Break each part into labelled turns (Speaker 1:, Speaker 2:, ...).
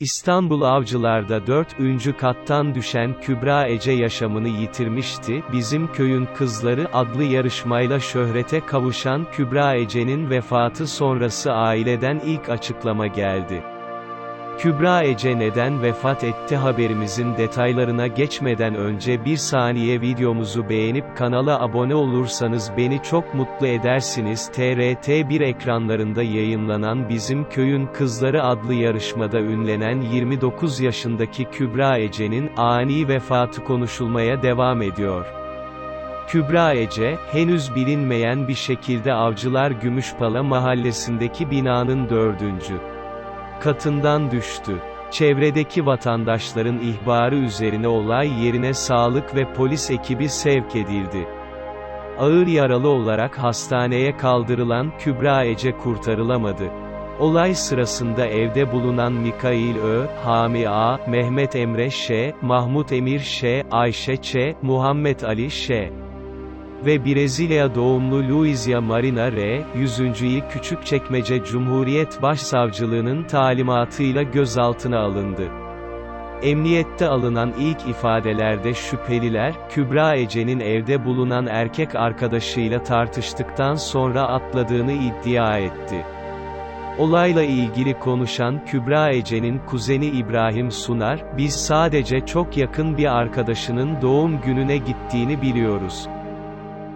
Speaker 1: İstanbul Avcılar'da 4. kattan düşen Kübra Ece yaşamını yitirmişti. Bizim Köyün Kızları adlı yarışmayla şöhrete kavuşan Kübra Ece'nin vefatı sonrası aileden ilk açıklama geldi. Kübra Ece neden vefat etti haberimizin detaylarına geçmeden önce bir saniye videomuzu beğenip kanala abone olursanız beni çok mutlu edersiniz. TRT1 ekranlarında yayınlanan Bizim Köyün Kızları adlı yarışmada ünlenen 29 yaşındaki Kübra Ece'nin ani vefatı konuşulmaya devam ediyor. Kübra Ece, henüz bilinmeyen bir şekilde Avcılar Gümüşpala mahallesindeki binanın dördüncü katından düştü. Çevredeki vatandaşların ihbarı üzerine olay yerine sağlık ve polis ekibi sevk edildi. Ağır yaralı olarak hastaneye kaldırılan Kübra Ece kurtarılamadı. Olay sırasında evde bulunan Mikail Ö, Hami A, Mehmet Emre Ş, Mahmut Emir Ş, Ayşe Ç, Muhammed Ali Ş ve Brezilya doğumlu Luizia Marina R., 100.yi Küçükçekmece Cumhuriyet Başsavcılığının talimatıyla gözaltına alındı. Emniyette alınan ilk ifadelerde şüpheliler, Kübra Ece'nin evde bulunan erkek arkadaşıyla tartıştıktan sonra atladığını iddia etti. Olayla ilgili konuşan Kübra Ece'nin kuzeni İbrahim Sunar, biz sadece çok yakın bir arkadaşının doğum gününe gittiğini biliyoruz.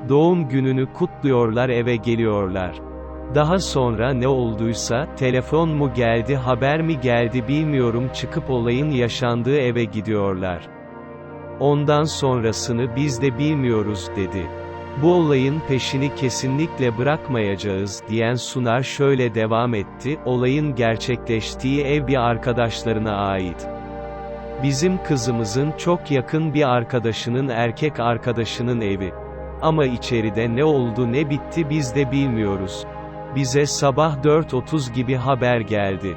Speaker 1: Doğum gününü kutluyorlar eve geliyorlar. Daha sonra ne olduysa, telefon mu geldi haber mi geldi bilmiyorum çıkıp olayın yaşandığı eve gidiyorlar. Ondan sonrasını biz de bilmiyoruz dedi. Bu olayın peşini kesinlikle bırakmayacağız diyen Sunar şöyle devam etti, olayın gerçekleştiği ev bir arkadaşlarına ait. Bizim kızımızın çok yakın bir arkadaşının erkek arkadaşının evi. Ama içeride ne oldu ne bitti biz de bilmiyoruz. Bize sabah 4.30 gibi haber geldi.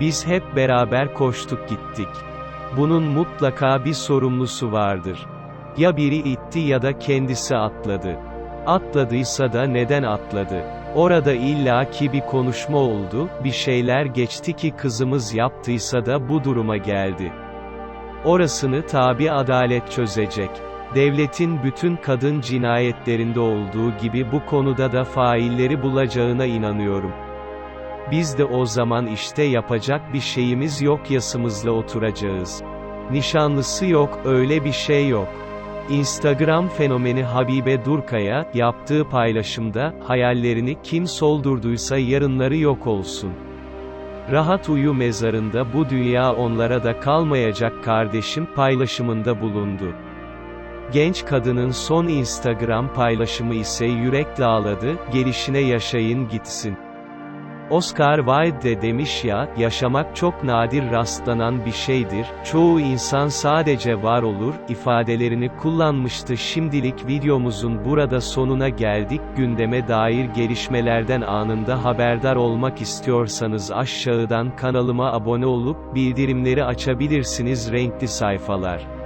Speaker 1: Biz hep beraber koştuk gittik. Bunun mutlaka bir sorumlusu vardır. Ya biri itti ya da kendisi atladı. Atladıysa da neden atladı? Orada illaki bir konuşma oldu, bir şeyler geçti ki kızımız yaptıysa da bu duruma geldi. Orasını tabi adalet çözecek. Devletin bütün kadın cinayetlerinde olduğu gibi bu konuda da failleri bulacağına inanıyorum. Biz de o zaman işte yapacak bir şeyimiz yok yasımızla oturacağız. Nişanlısı yok, öyle bir şey yok. Instagram fenomeni Habibe Durkaya, yaptığı paylaşımda, hayallerini kim soldurduysa yarınları yok olsun. Rahat uyu mezarında bu dünya onlara da kalmayacak kardeşim paylaşımında bulundu. Genç kadının son Instagram paylaşımı ise yürek dağladı, gelişine yaşayın gitsin. Oscar Wilde de demiş ya, yaşamak çok nadir rastlanan bir şeydir, çoğu insan sadece var olur, ifadelerini kullanmıştı şimdilik videomuzun burada sonuna geldik, gündeme dair gelişmelerden anında haberdar olmak istiyorsanız aşağıdan kanalıma abone olup, bildirimleri açabilirsiniz renkli sayfalar.